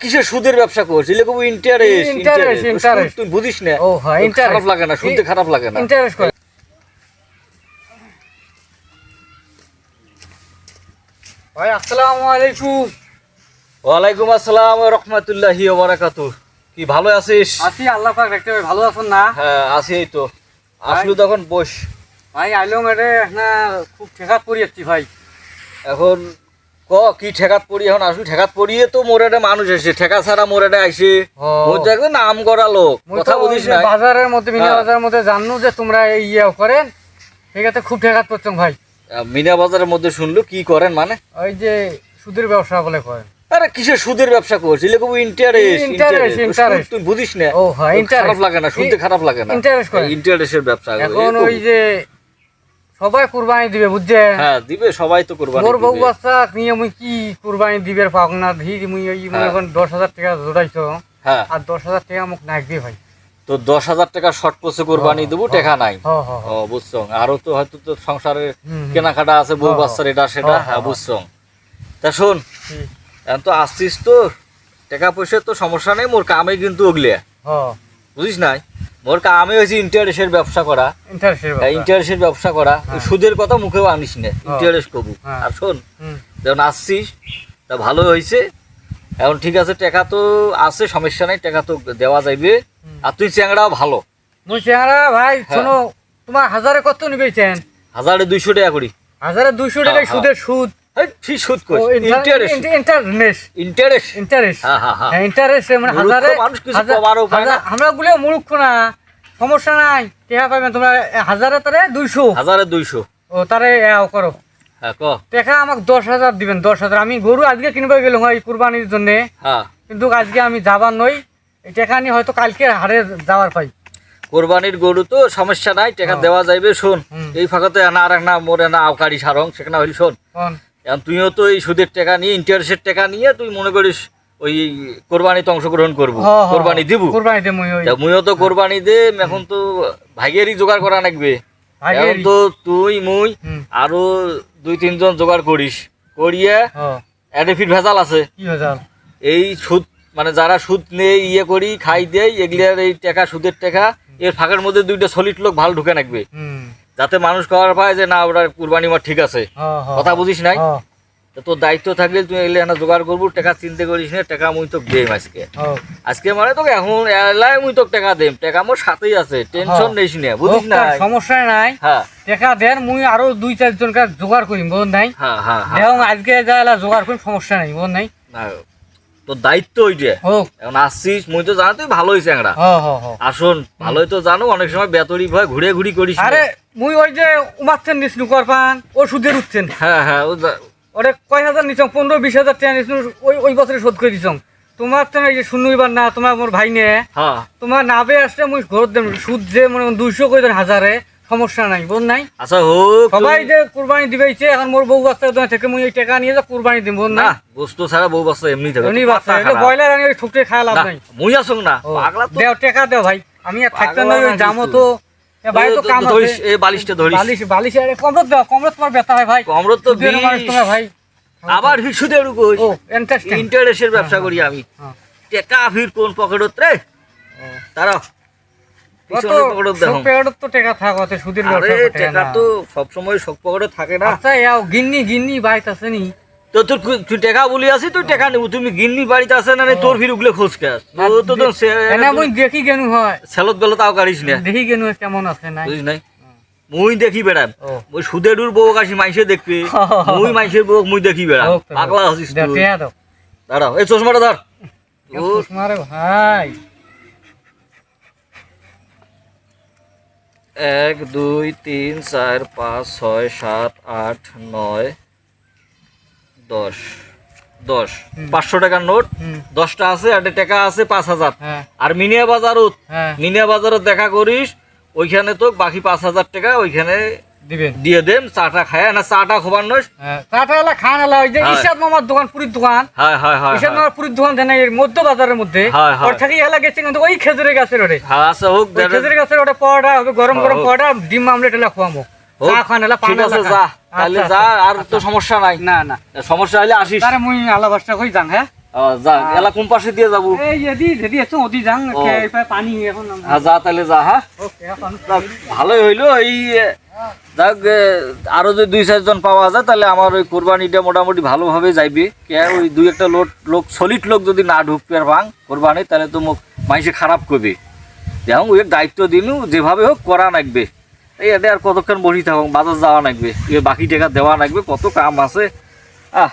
কিসের সুদের ব্যবসা করছিস? খুব ইন্টারেস্ট Interest, interest. তুই বুঝিস না। ও, হ্যাঁ, interest. খারাপ লাগে না শুনতে খারাপ লাগে না। ইন্টারেস্ট করে। ভাই আসসালামু আলাইকুম। ওয়ালাইকুম আসসালাম রহমতুল্লাহি বারাকাতু কি ভালো আছিস? আছি আল্লাহ পাক রাখতে ভালো আছেন না? হ্যাঁ আছি এই তো। আসলু তখন বস। ভাই আইলো মেরে না খুব ঠেকা পড়ি যাচ্ছি ভাই। এখন ক কি ঠেকাত পড়ি এখন আসলু ঠেকাত পড়িয়ে তো মোর একটা মানুষ এসে ঠেকা ছাড়া মোর একটা আইসে একদম নাম করা লোক কথা তো বুঝিস না বাজারের মধ্যে মিনা হ্যাঁ। বাজারের মধ্যে জানো যে তোমরা এই ইয়ে করেন ঠিক আছে খুব ঠেকাত পড়ছো ভাই। মিনা বাজারের মধ্যে শুনলো কি করেন মানে? ওই যে সুদের ব্যবসা বলে করেন। আরে কিসের সুদের ব্যবসা করছিস? এলে খুব ইন্টারেস্ট interest. তুই বুঝিস না? ও, হ্যাঁ, interest. খারাপ লাগে না শুনতে খারাপ লাগে না। করে। ইন্টারেস্টের ব্যবসা। এখন ওই যে সবাই কুরবানি দিবে বুঝছেন হ্যাঁ দিবে সবাই তো কোরবানি মোর বউ বাচ্চা নিয়ে মুই কি কুরবানি দিবের পাক না ধি মুই ওই মনে হ্যাঁ। এখন দশ হাজার টাকা জোড়াইছো হ্যাঁ। আর দশ হাজার টাকা মোক নাকবি ভাই। তো দশ হাজার টাকা শর্ট পোস্টে কোরবানি দেবো। টাকা নাই। ও বুঝছ? আরও তো হয়তো তো সংসারের। কেনাকাটা আছে বউ বাচ্চার এটা সেটা হ্যাঁ। বুঝছ? তা শোন এখন তো আসছিস তো টাকা পয়সার তো সমস্যা নেই মোর কামে কিন্তু ওগলে বুঝিস নাই? মোর হয়েছে ইন্টারেস্টের ব্যবসা করা। ইন্টারেস্টের ব্যবসা। করা। হ্যাঁ। সুদের কথা মুখেও আনিস না ইন্টারেস্ট কবু। হ্যাঁ। আর শোন যখন আসছিস তা ভালো হয়েছে। এখন ঠিক আছে টাকা তো আছে সমস্যা নাই টাকা তো দেওয়া যাইবে। আর তুই চ্যাংড়াও ভালো। মুই চেহারা ভাই হ্যাঁ। শোনো তোমার হাজারে কত নিবেছেন হাজারে দুইশো টাকা করি। হাজারে দুইশো টাকা। সুদের সুদ। এই, কি সুদ কর ইন্টারেস্ট ইন্টারেস্ট ইন্টারেস্ট ইন্টারেস্ট হ্যাঁ হ্যাঁ হ্যাঁ। ইন্টারেস্ট মানে হাজারে মানুষ কিছু কমারও উপায় না। আমরা গুলো মূর্খ না। সমস্যা নাই। টেকা পাবেন তোমরা হাজারে তারে দুইশো। হাজারে দুইশো। ও তারে এও করো। হ্যাঁ ক? টাকা আমাকে দিবেন আমি গরু আজকে কিনবে গেলাম এই কুরবানির জন্য। হ্যাঁ। কিন্তু আজকে আমি যাবার নই। টেকা নিয়ে হয়তো কালকে হারে যাওয়ার পাই। কোরবানির গরু তো সমস্যা নাই। টাকা হ্যাঁ। দেওয়া যাইবে শোন। এই ফাঁকাতে না আর এক না মোরে না আওকারি সারং সেখানে হইল শোন? এখন তুইও তো এই সুদের টাকা নিয়ে ইন্টারেস্টের টাকা নিয়ে তুই মনে করিস ওই কোরবানিতে অংশগ্রহণ করব। হ, হ, কোরবানি দিব? কুরবানি দে মুইও তো কোরবানি দে এখন তো ভাগেরই জোগাড় করা লাগবে। এখন তো তুই মুই। আরও দুই তিনজন জোগাড় করিস। করিয়ে অ্যাডেফিট ভেজাল আছে। এই সুদ মানে যারা সুদ নেই ইয়ে করি খাই দেয় এগুলার এই টাকা সুদের টাকা এর ফাঁকের মধ্যে দুইটা সলিড লোক ভালো ঢুকে রাখবে যাতে মানুষ খাওয়ার পায় যে না ওরা কুরবানি মার ঠিক আছে। হ, হ, কথা বুঝিস নাই? তোর দায়িত্ব থাকলে তুই এলে না জোগাড় করব টাকা চিন্তা করিস না টাকা মুই তোকে দেম আজকে। আজকে মানে তোকে এখন এলাই মুই তোকে টাকা দেম টাকা মোর সাথেই আছে টেনশন হ্যাঁ। নেইস না বুঝিস না সমস্যা নাই হ্যাঁ। টাকা দেন মুই আরও দুই চারজনকে জোগাড় করিম বোন নাই? হ্যাঁ হ্যাঁ হ্যাঁ। আজকে যা এলা জোগাড় করিম সমস্যা নাই বোন নাই? তোর দায়িত্ব ওইটা এখন আসছিস মুই তো জানো তুই ভালোই চ্যাংড়া হ হ হ আসুন ভালোই তো জানো অনেক সময় বেতরি ভয় ঘুরে ঘুরি করিস আরে মুই ওই যে উমাচ্ছেন নিস নুকর পান ও সুদের উঠছেন হ্যাঁ হ্যাঁ ওরে কয় হাজার নিছং? পনেরো বিশ হাজার টাকা নিছ ওই ওই বছরে শোধ করে দিছং। তোমার তো এই যে শুনুইবার না তোমার মোর ভাই নে। হ্যাঁ। তোমার নাবে আসলে মুই ঘর দেন সুদ যে মনে দুইশো করে হাজারে। সমস্যা নাই বোন নাই? আচ্ছা হোক সবাই যে কুরবানি দিবেছে এখন মোর বউ বাচ্চা দোকান থেকে মুই এই টাকা নিয়ে যা কুরবানি দিম বোন না বস্তু ছাড়া বউ বাচ্চা এমনি থাকে এমনি বাচ্চা এটা খারাপ। ব্রয়লার আনি ওই ঠুকরে খাওয়া লাভ নাই। মুই আসুক না পাগলা তো দেও টাকা দেও ভাই আমি আর থাকতে নই ওই জামো তো এ ভাই তো কাম ধরিস এই বালিশটা ধরিস। বালিশ বালিশ আরে কমরত দাও কমরত তোমার ব্যথা হয় ভাই। কমরত তো সুদের মানুষ। তোমার ভাই। আবার হিসুদের ইন্টারেস্টিং ইন্টারেস্টের ব্যবসা করি আমি। হ্যাঁ। টেকা ফির কোন পকেটত রে? তারা তুই টাকা বলি আসি তুই টাকা নিব। তুমি গিন্নি বাড়িতে আসে না তোর ফির উগলে খোঁজ খাস তো তো তো এনা মুই দেখি কেন হয়? সেলত বেলা তাও কারিস না। দেখি কেন কেমন আছে নাই? বুঝিস নাই? মুই দেখি বেড়াম ও। ওই সুদেডুর বউ কাশি মাইসে দেখবি। মুই মাইসের বউ মুই দেখি বেড়াম হোক পাগলা হসিস দাঁড়াও এই চশমাটা ধর। চশমারে ভাই? এক দুই তিন চার পাঁচ ছয় সাত আট নয় দশ। দশ। পাঁচশো টাকার নোট? দশটা আছে আর টাকা আছে পাঁচ হাজার। হ্যাঁ। আর মিনিয়া বাজারত? হ্যাঁ। মিনিয়া বাজারত দেখা করিস ওইখানে তো বাকি পাঁচ হাজার টাকা ওইখানে দিবেন। দিয়ে দেম চাটা খায় না চাটা খোবার নয়। হ্যাঁ চাটা এলা খান এলা ওই যে হ্যাঁ। ইসাদ মামার দোকান পুরীর দোকান। হ্যাঁ হ্যাঁ হ্যাঁ ইসাদ হ্যাঁ। মামার পুরীর দোকান জানা এর মধ্য বাজারের মধ্যে হ্যাঁ, হ্যাঁ। ওর থেকে এলা গেছে কিন্তু ওই খেজুরের গাছের ওরে হ্যাঁ আচ্ছা হোক ওই খেজুরের গাছের ওটা পরোটা হবে গরম গরম হোক। ডিম আমলেট খোয়ামো। চা খান পান যা। তাহলে আচ্ছা, যা আচ্ছা, আর তো সমস্যা নাই। না না। সমস্যা হলে আসিস। তারে মুই আলা বাসটা কই যাং হ্যাঁ? যা এলা কোন পাশে দিয়ে যাব? যাং হ্যাঁ যা তাহলে যা হ্যাঁ? ওকে ভালোই হইল এই যাক যদি দুই, চারজন পাওয়া যায়, তাহলে আমার ওই কোরবানিটা মোটামুটি ভালোভাবে যাইবে। কে, ওই দুই একটা লোক লোক সলিড লোক যদি না ঢুকবে ভাঙ কোরবানি, তাহলে তো মুখ, মাইসে খারাপ করবে। যেমন ওই দায়িত্ব দিনু, যেভাবে হোক করা লাগবে এই এতে আর কতক্ষণ বসি থাকুন বাজার যাওয়া লাগবে বাকি টাকা দেওয়া লাগবে কত কাম আছে। আহ